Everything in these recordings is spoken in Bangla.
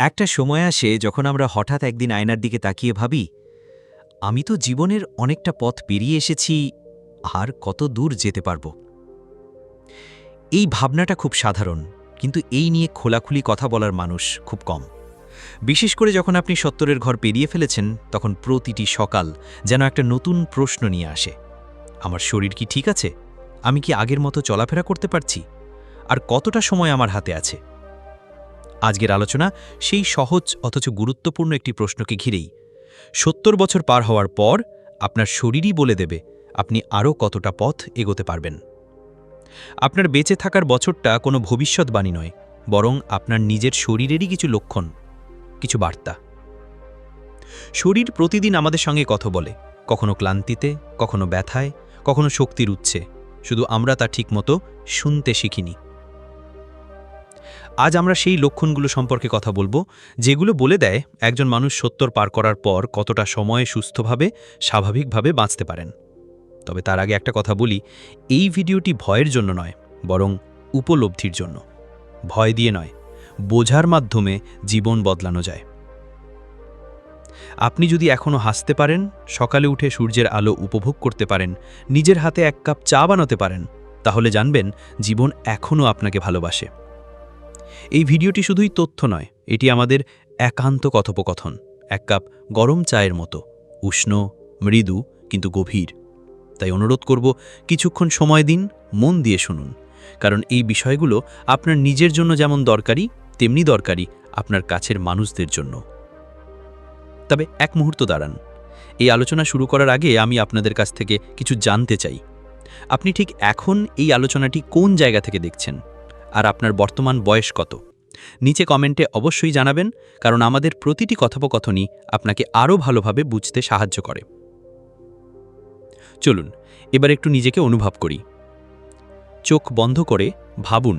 একটা সময় আসে যখন আমরা হঠাৎ একদিন আয়নার দিকে তাকিয়ে ভাবি, আমি তো জীবনের অনেকটা পথ পেরিয়ে এসেছি, আর কত দূর যেতে পারব। এই ভাবনাটা খুব সাধারণ, কিন্তু এই নিয়ে খোলাখুলি কথা বলার মানুষ খুব কম। বিশেষ করে যখন আপনি সত্তরের ঘর পেরিয়ে ফেলেছেন, তখন প্রতিটি সকাল যেন একটা নতুন প্রশ্ন নিয়ে আসে। আমার শরীর কি ঠিক আছে? আমি কি আগের মতো চলাফেরা করতে পারছি? আর কতটা সময় আমার হাতে আছে? আজকের আলোচনা সেই সহজ অথচ গুরুত্বপূর্ণ একটি প্রশ্নকে ঘিরেই। সত্তর বছর পার হওয়ার পর আপনার শরীরই বলে দেবে আপনি আরও কতটা পথ এগোতে পারবেন। আপনার বেঁচে থাকার বছরটা কোনো ভবিষ্যৎবাণী নয়, বরং আপনার নিজের শরীরেরই কিছু লক্ষণ, কিছু বার্তা। শরীর প্রতিদিন আমাদের সঙ্গে কথা বলে, কখনো ক্লান্তিতে, কখনো ব্যথায়, কখনো শক্তির উচ্ছে শুধু আমরা তা ঠিকমতো শুনতে শিখিনি। আজ আমরা সেই লক্ষণগুলো সম্পর্কে কথা বলব, যেগুলো বলে দেয় একজন মানুষ সত্তর পার করার পর কতটা সময়ে সুস্থভাবে, স্বাভাবিকভাবে বাঁচতে পারেন। তবে তার আগে একটা কথা বলি, এই ভিডিওটি ভয়ের জন্য নয়, বরং উপলব্ধির জন্য। ভয় দিয়ে নয়, বোঝার মাধ্যমে জীবন বদলানো যায়। আপনি যদি এখনও হাসতে পারেন, সকালে উঠে সূর্যের আলো উপভোগ করতে পারেন, নিজের হাতে এক কাপ চা বানাতে পারেন, তাহলে জানবেন জীবন এখনও আপনাকে ভালোবাসে। এই ভিডিওটি শুধুই তথ্য নয়, এটি আমাদের একান্ত কথোপকথন, এক কাপ গরম চায়ের মতো, উষ্ণ, মৃদু, কিন্তু গভীর। তাই অনুরোধ করব, কিছুক্ষণ সময় দিন, মন দিয়ে শুনুন, কারণ এই বিষয়গুলো আপনার নিজের জন্য যেমন দরকারি, তেমনি দরকারি আপনার কাছের মানুষদের জন্য। তবে এক মুহূর্ত দাঁড়ান, এই আলোচনা শুরু করার আগে আমি আপনাদের কাছ থেকে কিছু জানতে চাই। আপনি ঠিক এখন এই আলোচনাটি কোন জায়গা থেকে দেখছেন? আর আপনার বর্তমান বয়স কত? নিচে কমেন্টে অবশ্যই জানাবেন, কারণ আমাদের প্রতিটি কথোপকথনই আপনাকে আরও ভালোভাবে বুঝতে সাহায্য করে। চলুন, এবার একটু নিজেকে অনুভব করি। চোখ বন্ধ করে ভাবুন,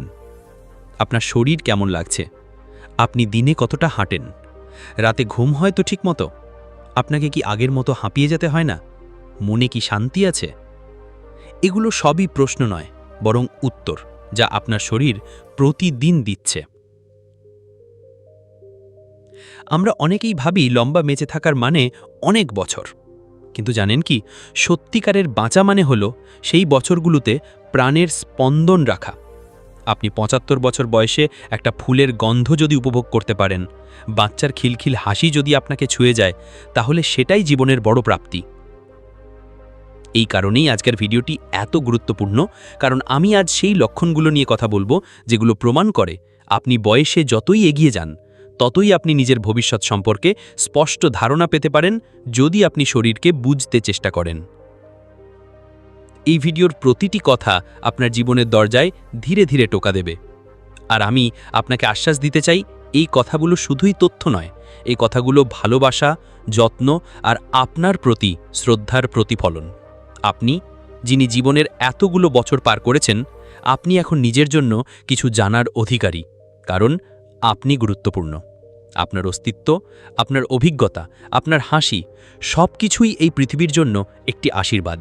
আপনার শরীর কেমন লাগছে? আপনি দিনে কতটা হাঁটেন? রাতে ঘুম হয় তো ঠিক মতো আপনাকে কি আগের মতো হাঁপিয়ে যেতে হয় না? মনে কি শান্তি আছে? এগুলো সবই প্রশ্ন নয়, বরং উত্তর। যা আপনার শরীর প্রতিদিন দিচ্ছে। আমরা অনেকেই ভাবি লম্বা বেঁচে থাকার মানে অনেক বছর। কিন্তু জানেন কি, সত্যিকারের বাঁচা মানে হল সেই বছরগুলোতে প্রাণের স্পন্দন রাখা। আপনি পঁচাত্তর বছর বয়সে একটা ফুলের গন্ধ যদি উপভোগ করতে পারেন, বাচ্চার খিলখিল হাসি যদি আপনাকে ছুঁয়ে যায়, তাহলে সেটাই জীবনের বড় প্রাপ্তি। এই কারণেই আজকের ভিডিওটি এত গুরুত্বপূর্ণ, কারণ আমি আজ সেই লক্ষণগুলো নিয়ে কথা বলব যেগুলো প্রমাণ করে আপনি বয়সে যতই এগিয়ে যান, ততই আপনি নিজের ভবিষ্যৎ সম্পর্কে স্পষ্ট ধারণা পেতে পারেন যদি আপনি শরীরকে বুঝতে চেষ্টা করেন। এই ভিডিওর প্রতিটি কথা আপনার জীবনের দরজায় ধীরে ধীরে টোকা দেবে। আর আমি আপনাকে আশ্বাস দিতে চাই, এই কথাগুলো শুধুই তথ্য নয়, এই কথাগুলো ভালোবাসা, যত্ন আর আপনার প্রতি শ্রদ্ধার প্রতিফলন। আপনি, যিনি জীবনের এতগুলো বছর পার করেছেন, আপনি এখন নিজের জন্য কিছু জানার অধিকারী, কারণ আপনি গুরুত্বপূর্ণ। আপনার অস্তিত্ব, আপনার অভিজ্ঞতা, আপনার হাসি সব কিছুই এই পৃথিবীর জন্য একটি আশীর্বাদ।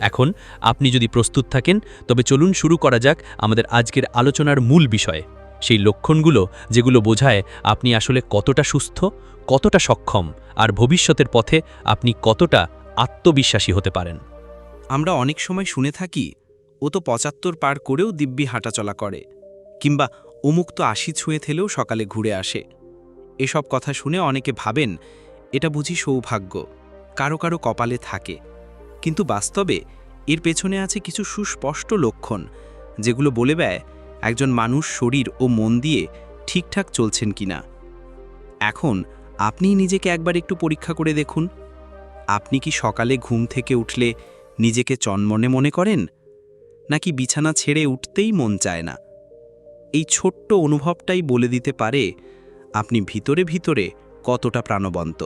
এখন আপনি যদি প্রস্তুত থাকেন, তবে চলুন শুরু করা যাক আমাদের আজকের আলোচনার মূল বিষয়ে, সেই লক্ষণগুলো যেগুলো বোঝায় আপনি আসলে কতটা সুস্থ কতটা সক্ষম আর ভবিষ্যতের পথে আপনি কতটা আত্মবিশ্বাসী হতে পারেন। আমরা অনেক সময় শুনে থাকি, ও তো পঁচাত্তর পার করেও দিব্যি হাঁটাচলা করে, কিংবা অমুক তো আশি ছুঁয়ে থেলেও সকালে ঘুরে আসে। এসব কথা শুনে অনেকে ভাবেন, এটা বুঝি সৌভাগ্য, কারও কারও কপালে থাকে। কিন্তু বাস্তবে এর পেছনে আছে কিছু সুস্পষ্ট লক্ষণ, যেগুলো বলে দেয় একজন মানুষ শরীর ও মন দিয়ে ঠিকঠাক চলছেন কিনা। এখন আপনি নিজেকে একবার একটু পরীক্ষা করে দেখুন। আপনি কি সকালে ঘুম থেকে উঠলে নিজেকে চনমনে মনে করেন? নাকি বিছানা ছেড়ে উঠতেই মন চায় না? এই ছোট্ট অনুভবটাই বলে দিতে পারে আপনি ভিতরে ভিতরে কতটা প্রাণবন্ত।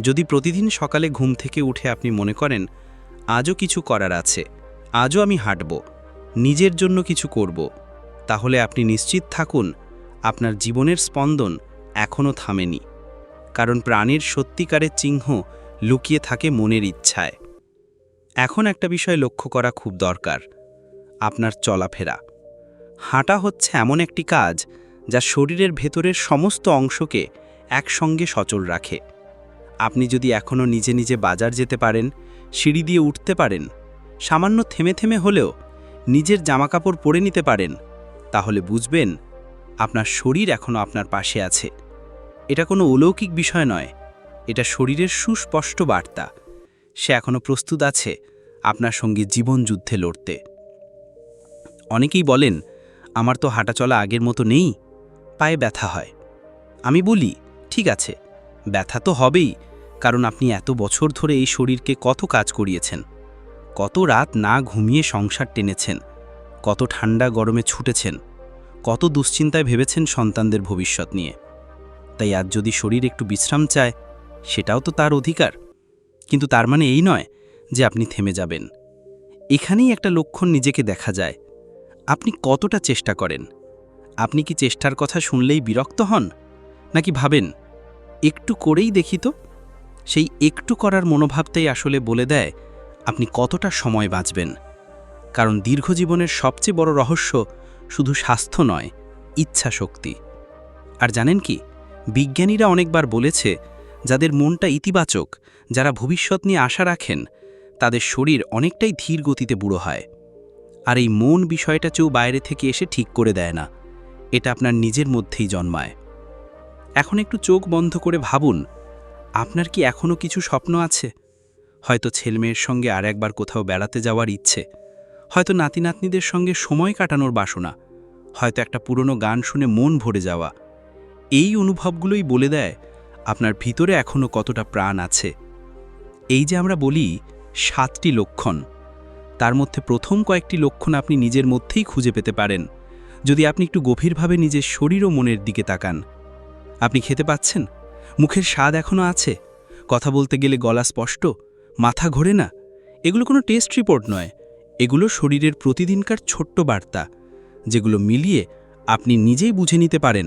যদি প্রতিদিন সকালে ঘুম থেকে উঠে আপনি মনে করেন, আজও কিছু করার আছে, আজও আমি হাঁটব, নিজের জন্য কিছু করব, তাহলে আপনি নিশ্চিত থাকুন, আপনার জীবনের স্পন্দন এখনও থামেনি। কারণ প্রাণীর সত্যিকারের চিহ্ন লুকিয়ে থাকে মনের ইচ্ছায়। এখন একটা বিষয় লক্ষ্য করা খুব দরকার, আপনার চলাফেরা। হাঁটা হচ্ছে এমন একটি কাজ যা শরীরের ভেতরের সমস্ত অংশকে একসঙ্গে সচল রাখে। আপনি যদি এখনও নিজে নিজে বাজার যেতে পারেন, সিঁড়ি দিয়ে উঠতে পারেন, সামান্য থেমে থেমে হলেও নিজের জামাকাপড় পরে নিতে পারেন, তাহলে বুঝবেন আপনার শরীর এখনও আপনার পাশে আছে। এটা কোনো অলৌকিক বিষয় নয়। এটা শরীরের সুস্পষ্ট বার্তা। সে এখনও প্রস্তুত আছে আপনার সঙ্গে জীবন যুদ্ধে লড়তে। অনেকেই বলেন, আমার তো হাঁটাচলা আগের মতো নেই, পায়ে ব্যথা হয়। আমি বলি, ঠিক আছে, ব্যথা তো হবেই, কারণ আপনি এত বছর ধরে এই শরীরকে কত কাজ করিয়েছেন, কত রাত না ঘুমিয়ে সংসার টেনেছেন, কত ঠান্ডা গরমে ছুটেছেন, কত দুশ্চিন্তায় ভেবেছেন সন্তানদের ভবিষ্যৎ নিয়ে। তাই আজ যদি শরীর একটু বিশ্রাম চায়, সেটাও তো তার অধিকার। কিন্তু তার মানে এই নয় যে আপনি থেমে যাবেন। এখানেই একটা লক্ষণ নিজেকে দেখা যায়। আপনি কতটা চেষ্টা করেন? আপনি কি চেষ্টার কথা শুনলেই বিরক্ত হন? নাকি ভাবেন, একটু করেই দেখি তো? সেই একটু করার মনোভাবটাই আসলে বলে দেয়, আপনি কতটা সময় বাঁচবেন? কারণ দীর্ঘ জীবনের সবচেয়ে বড় রহস্য শুধু স্বাস্থ্য নয় ইচ্ছা শক্তি আর জানেন কি বিজ্ঞানীরা অনেকবার বলেছে, যাদের মনটা ইতিবাচক, যারা ভবিষ্যৎ নিয়ে আশা রাখেন, তাদের শরীর অনেকটাই ধীর গতিতে বুড়ো হয়। আর এই মন বিষয়টা চেয়েও বাইরে থেকে এসে ঠিক করে দেয় না। এটা আপনার নিজের মধ্যেই জন্মায়। এখন একটু চোখ বন্ধ করে ভাবুন, আপনার কি এখনও কিছু স্বপ্ন আছে? হয়তো ছেলেমেয়ের সঙ্গে আর একবার কোথাও বেড়াতে যাওয়ার ইচ্ছে। হয়তো নাতি নাতনিদের সঙ্গে সময় কাটানোর বাসনা। হয়তো একটা পুরনো গান শুনে মন ভরে যাওয়া। এই অনুভবগুলোই বলে দেয় আপনার ভিতরে এখনও কতটা প্রাণ আছে। এই যে আমরা বলি সাতটি লক্ষণ, তার মধ্যে প্রথম কয়েকটি লক্ষণ আপনি নিজের মধ্যেই খুঁজে পেতে পারেন। যদি আপনি একটু গভীরভাবে নিজের শরীর ও মনের দিকে তাকান। আপনি খেতে পাচ্ছেন? মুখের স্বাদ এখনও আছে? কথা বলতে গেলে গলা স্পষ্ট, মাথা ঘোরে না? এগুলো কোনো টেস্ট রিপোর্ট নয়। এগুলো শরীরের প্রতিদিনকার ছোট্ট বার্তা, যেগুলো মিলিয়ে আপনি নিজেই বুঝে নিতে পারেন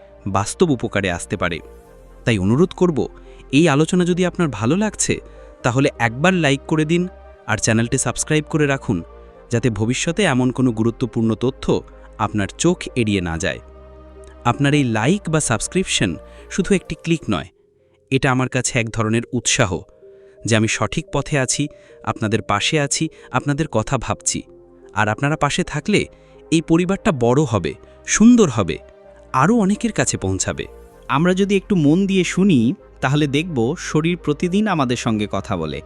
বাস্তব উপকারে আসতে পারে। তাই অনুরোধ করব, এই আলোচনা যদি আপনার ভালো লাগছে, তাহলে একবার লাইক করে দিন আর চ্যানেলটি সাবস্ক্রাইব করে রাখুন, যাতে ভবিষ্যতে এমন কোনো গুরুত্বপূর্ণ তথ্য আপনার চোখ এড়িয়ে না যায়। আপনার এই লাইক বা সাবস্ক্রিপশন শুধু একটি ক্লিক নয়, এটা আমার কাছে এক ধরনের উৎসাহ, যে আমি সঠিক পথে আছি, আপনাদের পাশে আছি, আপনাদের কথা ভাবছি। আর আপনারা পাশে থাকলে এই পরিবারটা বড় হবে, সুন্দর হবে। আরও অনেকের কাছে পৌঁছাবে। আমরা যদি একটু মন দিয়ে শুনি, তাহলে দেখব শরীর প্রতিদিন আমাদের সঙ্গে কথা বলে।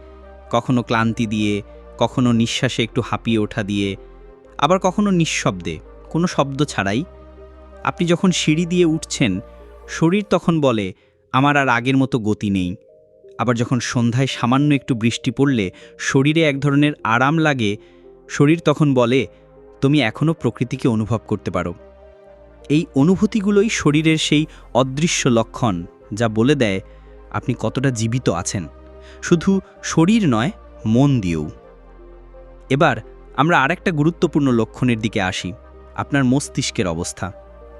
কখনো ক্লান্তি দিয়ে, কখনো নিঃশ্বাসে একটু হাঁপিয়ে ওঠা দিয়ে, আবার কখনো নিঃশব্দে, কোনো শব্দ ছাড়াই। আপনি যখন সিঁড়ি দিয়ে উঠছেন, শরীর তখন বলে, আমার আর আগের মতো গতি নেই। আবার যখন সন্ধ্যায় সামান্য একটু বৃষ্টি পড়লে শরীরে এক ধরনের আরাম লাগে, শরীর তখন বলে, তুমি এখনও প্রকৃতিকে অনুভব করতে পারো। এই অনুভূতিগুলোই শরীরের সেই অদৃশ্য লক্ষণ যা বলে দেয় আপনি কতটা জীবিত আছেন। শুধু শরীর নয়, মন দিয়েও। এবার আমরা আরেকটা গুরুত্বপূর্ণ লক্ষণের দিকে আসি, আপনার মস্তিষ্কের অবস্থা।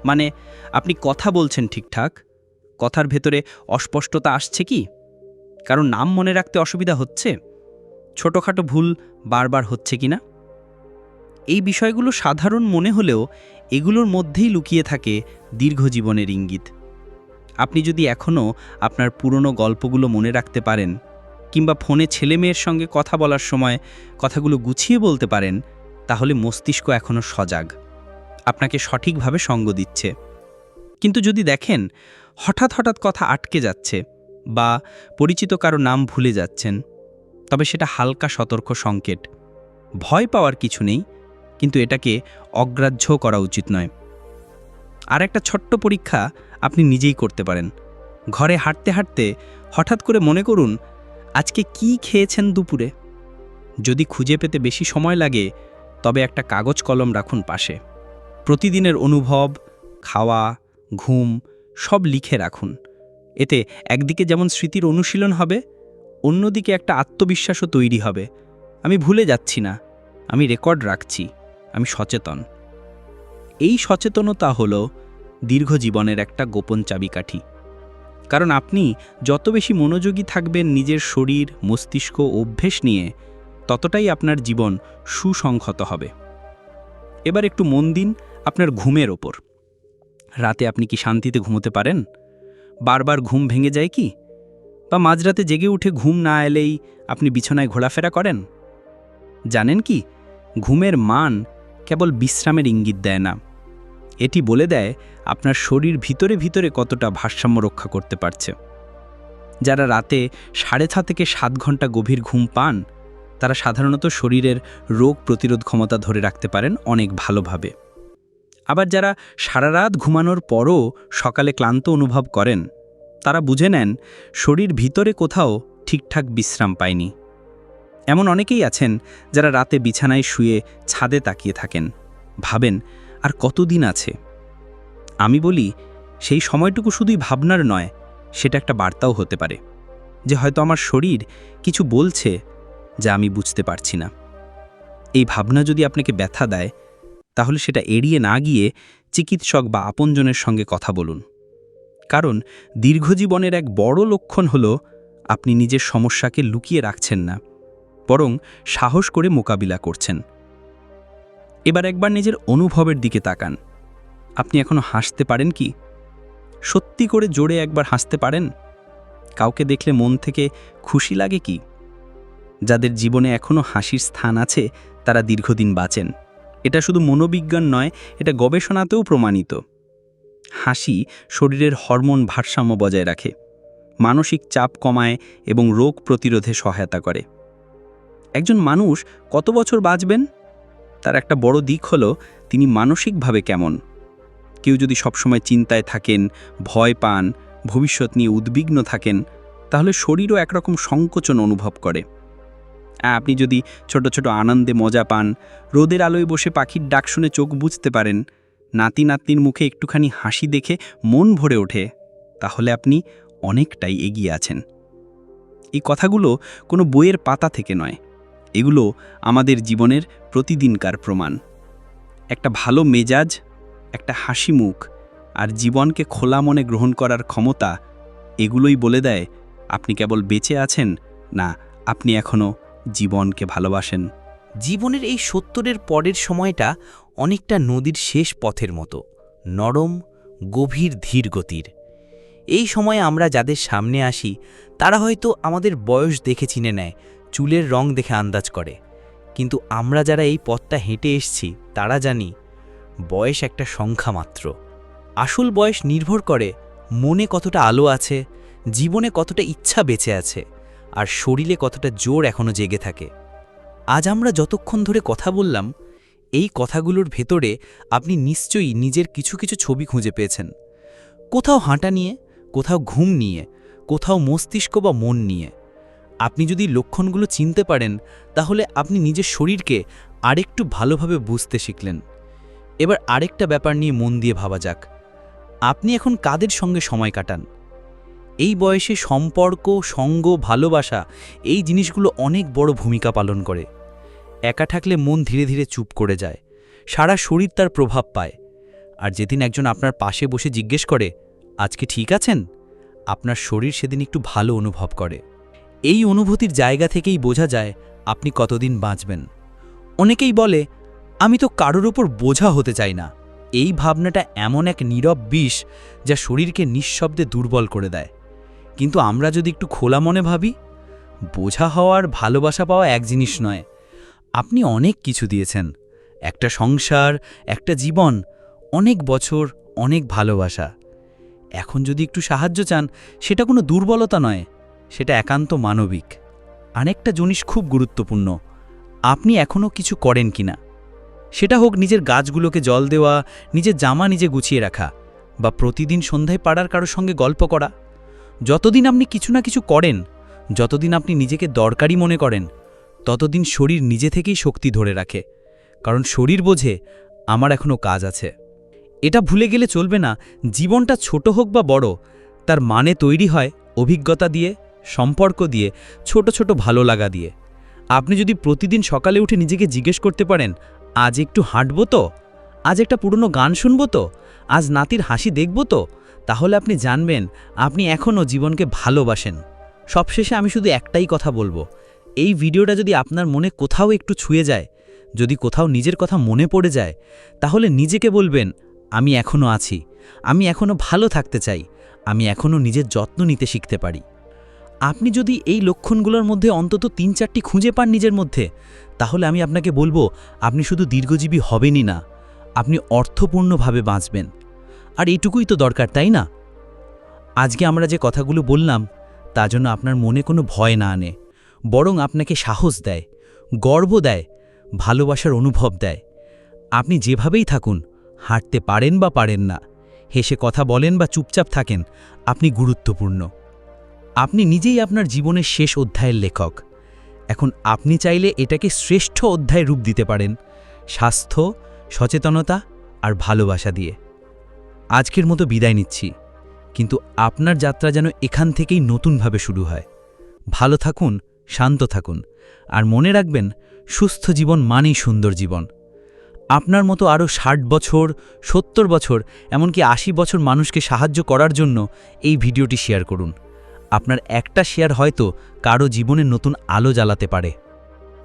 মানে আপনি কথা বলছেন ঠিকঠাক, কথার ভেতরে অস্পষ্টতা আসছে কি? কারণ নাম মনে রাখতে অসুবিধা হচ্ছে? ছোটোখাটো ভুল বারবার হচ্ছে কি না এই বিষয়গুলো সাধারণ মনে হলেও এগুলোর মধ্যেই লুকিয়ে থাকে দীর্ঘজীবনের ইঙ্গিত। আপনি যদি এখনও আপনার পুরনো গল্পগুলো মনে রাখতে পারেন, কিংবা ফোনে ছেলে মেয়ের সঙ্গে কথা বলার সময় কথাগুলো গুছিয়ে বলতে পারেন, তাহলে মস্তিষ্ক এখনও সজাগ। আপনাকে সঠিকভাবে সঙ্গ দিচ্ছে। কিন্তু যদি দেখেন হঠাৎ হঠাৎ কথা আটকে যাচ্ছে বা পরিচিত কারও নাম ভুলে যাচ্ছেন, তবে সেটা হালকা সতর্ক সংকেত। ভয় পাওয়ার কিছু নেই কিন্তু এটাকে অগ্রাহ্য করা উচিত নয়। আর একটা ছোট্ট পরীক্ষা আপনি নিজেই করতে পারেন। ঘরে হাঁটতে হাঁটতে হঠাৎ করে মনে করুন, আজকে কি খেয়েছেন দুপুরে? যদি খুঁজে পেতে বেশি সময় লাগে, তবে একটা কাগজ কলম রাখুন পাশে। প্রতিদিনের অনুভব, খাওয়া, ঘুম, সব লিখে রাখুন। এতে একদিকে যেমন স্মৃতির অনুশীলন হবে, অন্যদিকে একটা আত্মবিশ্বাসও তৈরি হবে। আমি ভুলে যাচ্ছি না, আমি রেকর্ড রাখছি। আমি সচেতন। এই সচেতনতা হলো দীর্ঘ জীবনের একটা গোপন চাবিকাঠি। কারণ আপনি যত বেশি মনোযোগী থাকবেন নিজের শরীর, মস্তিষ্ক অভ্যেস নিয়ে, ততটাই আপনার জীবন সুসংহত হবে। এবার একটু মন দিন আপনার ঘুমের ওপর। রাতে আপনি কি শান্তিতে ঘুমোতে পারেন? বারবার ঘুম ভেঙে যায় কি? বা মাঝরাতে জেগে উঠে ঘুম না এলেই আপনি বিছানায় ঘোরাফেরা করেন? জানেন কি? ঘুমের মান কেবল বিশ্রামের ইঙ্গিত দেয় না। এটি বলে দেয় আপনার শরীর ভিতরে ভিতরে কতটা ভারসাম্য রক্ষা করতে পারছে। যারা রাতে সাড়ে ছ থেকে সাত ঘণ্টা গভীর ঘুম পান, তারা সাধারণত শরীরের রোগ প্রতিরোধ ক্ষমতা ধরে রাখতে পারেন অনেক ভালোভাবে। আবার যারা সারা রাত ঘুমানোর পরও সকালে ক্লান্ত অনুভব করেন, তারা বুঝে নেন শরীর ভিতরে কোথাও ঠিকঠাক বিশ্রাম পায়নি। এমন অনেকেই আছেন যারা রাতে বিছানায় শুয়ে ছাদে তাকিয়ে থাকেন। ভাবেন, আর কতদিন আছে? আমি বলি, সেই সময়টুকু শুধুই ভাবনার নয়, সেটা একটা বার্তাও হতে পারে, যে হয়তো আমার শরীর কিছু বলছে যা আমি বুঝতে পারছি না। এই ভাবনা যদি আপনাকে ব্যথা দেয়, তাহলে সেটা এড়িয়ে না গিয়ে চিকিৎসক বা আপনজনের সঙ্গে কথা বলুন। কারণ দীর্ঘজীবনের এক বড় লক্ষণ হল, আপনি নিজের সমস্যাকে লুকিয়ে রাখছেন না। বরং সাহস করে মোকাবিলা করছেন। এবার একবার নিজের অনুভবের দিকে তাকান। আপনি এখনও হাসতে পারেন কি? সত্যি করে জোরে একবার হাসতে পারেন? কাউকে দেখলে মন থেকে খুশি লাগে কি? যাদের জীবনে এখনও হাসির স্থান আছে, তারা দীর্ঘদিন বাঁচেন। এটা শুধু মনোবিজ্ঞান নয়, এটা গবেষণাতেও প্রমাণিত। হাসি শরীরের হরমোন ভারসাম্য বজায় রাখে। মানসিক চাপ কমায় এবং রোগ প্রতিরোধে সহায়তা করে। একজন মানুষ কত বছর বাঁচবেন? তার একটা বড় দিক হলো, তিনি মানসিকভাবে কেমন। কেউ যদি সবসময় চিন্তায় থাকেন, ভয় পান, ভবিষ্যৎ নিয়ে উদ্বিগ্ন থাকেন, তাহলে শরীরও একরকম সংকোচন অনুভব করে। আপনি যদি ছোট ছোট আনন্দে মজা পান, রোদের আলোয় বসে পাখির ডাক শুনে চোখ বুঝতে পারেন, নাতি নাতনির মুখে একটুখানি হাসি দেখে মন ভরে ওঠে, তাহলে আপনি অনেকটাই এগিয়ে আছেন। এই কথাগুলো কোনো বইয়ের পাতা থেকে নয় এগুলো আমাদের জীবনের প্রতিদিনকার প্রমাণ। একটা ভালো মেজাজ, একটা হাসি মুখ আর জীবনকে খোলা মনে গ্রহণ করার ক্ষমতা এগুলোই বলে দেয়, আপনি কেবল বেঁচে আছেন না, আপনি এখনও জীবনকে ভালোবাসেন। জীবনের এই সত্তরের পরের সময়টা অনেকটা নদীর শেষ পথের মতো, নরম, গভীর, ধীর গতির। এই সময়ে আমরা যাদের সামনে আসি, তারা হয়তো আমাদের বয়স দেখে চিনে নেয় চুলের রং দেখে আন্দাজ করে। কিন্তু আমরা যারা এই পথটা হেঁটে এসছি, তারা জানি বয়স একটা সংখ্যা মাত্র। আসল বয়স নির্ভর করে মনে কতটা আলো আছে, জীবনে কতটা ইচ্ছা বেঁচে আছে, আর শরীরে কতটা জোর এখনও জেগে থাকে। আজ আমরা যতক্ষণ ধরে কথা বললাম, এই কথাগুলোর ভেতরে আপনি নিশ্চয়ই নিজের কিছু কিছু ছবি খুঁজে পেয়েছেন। কোথাও হাঁটা নিয়ে, কোথাও ঘুম নিয়ে, কোথাও মস্তিষ্ক বা মন নিয়ে। আপনি যদি লক্ষণগুলো চিনতে পারেন, তাহলে আপনি নিজের শরীরকে আরেকটু ভালোভাবে বুঝতে শিখলেন। এবার আরেকটা ব্যাপার নিয়ে মন দিয়ে ভাবা যাক। আপনি এখন কাদের সঙ্গে সময় কাটান? এই বয়সে সম্পর্ক, সঙ্গ, ভালোবাসা, এই জিনিসগুলো অনেক বড় ভূমিকা পালন করে। একা থাকলে মন ধীরে ধীরে চুপ করে যায়। সারা শরীর তার প্রভাব পায়। আর যেদিন একজন আপনার পাশে বসে জিজ্ঞেস করে, আজকে ঠিক আছেন? আপনার শরীর সেদিন একটু ভালো অনুভব করে। এই অনুভূতির জায়গা থেকেই বোঝা যায় আপনি কতদিন বাঁচবেন। অনেকেই বলে, আমি তো কারোর ওপর বোঝা হতে চাই না। এই ভাবনাটা এমন এক নীরব বিষ যা শরীরকে নিঃশব্দে দুর্বল করে দেয়। কিন্তু আমরা যদি একটু খোলা মনে ভাবি, বোঝা হওয়ার ভালোবাসা পাওয়া এক জিনিস নয়। আপনি অনেক কিছু দিয়েছেন, একটা সংসার, একটা জীবন, অনেক বছর, অনেক ভালোবাসা। এখন যদি একটু সাহায্য চান, সেটা কোনো দুর্বলতা নয়। সেটা একান্ত মানবিক। আরেকটা জিনিস খুব গুরুত্বপূর্ণ, আপনি এখনও কিছু করেন কিনা? সেটা হোক নিজের গাছগুলোকে জল দেওয়া, নিজের জামা নিজে গুছিয়ে রাখা, বা প্রতিদিন সন্ধ্যায় পাড়ার কারোর সঙ্গে গল্প করা। যতদিন আপনি কিছু না কিছু করেন, যতদিন আপনি নিজেকে দরকারি মনে করেন, ততদিন শরীর নিজে থেকেই শক্তি ধরে রাখে, কারণ শরীর বোঝে, আমার এখনও কাজ আছে। এটা ভুলে গেলে চলবে না, জীবনটা ছোট হোক বা বড়, তার মানে তৈরি হয় অভিজ্ঞতা দিয়ে সম্পর্ক দিয়ে, ছোট ছোট ভালো লাগা দিয়ে। আপনি যদি প্রতিদিন সকালে উঠে নিজেকে জিজ্ঞেস করতে পারেন, আজ একটু হাঁটবো তো? আজ একটা পুরনো গান শুনব তো? আজ নাতির হাসি দেখব তো? তাহলে আপনি জানবেন, আপনি এখনও জীবনকে ভালোবাসেন। সবশেষে আমি শুধু একটাই কথা বলব। এই ভিডিওটা যদি আপনার মনে কোথাও একটু ছুঁয়ে যায়, যদি কোথাও নিজের কথা মনে পড়ে যায়, তাহলে নিজেকে বলবেন, আমি এখনও আছি। আমি এখনও ভালো থাকতে চাই। আমি এখনও নিজের যত্ন নিতে শিখতে পারি। আপনি যদি এই লক্ষণগুলোর মধ্যে অন্তত তিন চারটি খুঁজে পান নিজের মধ্যে, তাহলে আমি আপনাকে বলব, আপনি শুধু দীর্ঘজীবী হবেনই না, আপনি অর্থপূর্ণভাবে বাঁচবেন। আর এটুকুই তো দরকার, তাই না? আজকে আমরা যে কথাগুলো বললাম, তা জন্য আপনার মনে কোনো ভয় না আনে, বরং আপনাকে সাহস দেয়, গর্ব দেয়, ভালোবাসার অনুভব দেয়। আপনি যেভাবেই থাকুন, হাঁটতে পারেন বা পারেন না, হেসে কথা বলেন বা চুপচাপ থাকেন, আপনি গুরুত্বপূর্ণ। আপনি নিজেই আপনার জীবনের শেষ অধ্যায়ের লেখক। এখন আপনি চাইলে এটাকে শ্রেষ্ঠ অধ্যায় রূপ দিতে পারেন, স্বাস্থ্য, সচেতনতা আর ভালোবাসা দিয়ে। আজকের মতো বিদায় নিচ্ছি, কিন্তু আপনার যাত্রা যেন এখান থেকেই নতুনভাবে শুরু হয়। ভালো থাকুন, শান্ত থাকুন, আর মনে রাখবেন, সুস্থ জীবন মানেই সুন্দর জীবন। আপনার মতো আরও ষাট বছর, সত্তর বছর, এমনকি আশি বছর মানুষকে সাহায্য করার জন্য এই ভিডিওটি শেয়ার করুন। আপনার একটা শেয়ার হয়তো কারও জীবনে নতুন আলো জ্বালাতে পারে।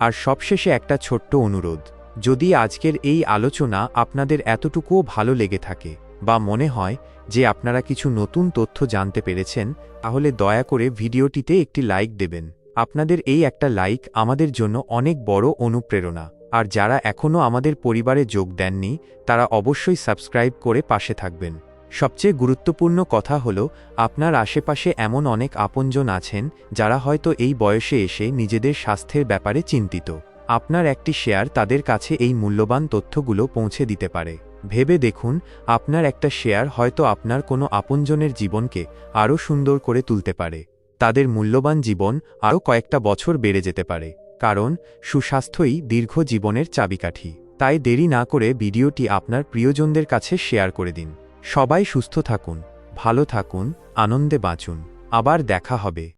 আর সবশেষে একটা ছোট্ট অনুরোধ, যদি আজকের এই আলোচনা আপনাদের এতটুকুও ভালো লেগে থাকে বা মনে হয় যে আপনারা কিছু নতুন তথ্য জানতে পেরেছেন, তাহলে দয়া করে ভিডিওটিতে একটি লাইক দেবেন। আপনাদের এই একটা লাইক আমাদের জন্য অনেক বড় অনুপ্রেরণা। আর যারা এখনও আমাদের পরিবারে যোগ দেননি, তারা অবশ্যই সাবস্ক্রাইব করে পাশে থাকবেন। সবচেয়ে গুরুত্বপূর্ণ কথা হল, আপনার আশেপাশে এমন অনেক আপনজন আছেন, যারা হয়তো এই বয়সে এসে নিজেদের স্বাস্থ্যের ব্যাপারে চিন্তিত। আপনার একটি শেয়ার তাদের কাছে এই মূল্যবান তথ্যগুলো পৌঁছে দিতে পারে। ভেবে দেখুন, আপনার একটা শেয়ার হয়তো আপনার কোনো আপনজনের জীবনকে আরও সুন্দর করে তুলতে পারে। তাদের মূল্যবান জীবন আরও কয়েকটা বছর বেড়ে যেতে পারে। কারণ, সুস্বাস্থ্যই দীর্ঘ জীবনের চাবিকাঠি। তাই দেরি না করে ভিডিওটি আপনার প্রিয়জনদের কাছে শেয়ার করে দিন। সবাই সুস্থ থাকুন ভালো থাকুন আনন্দে বাঁচুন। আবার দেখা হবে।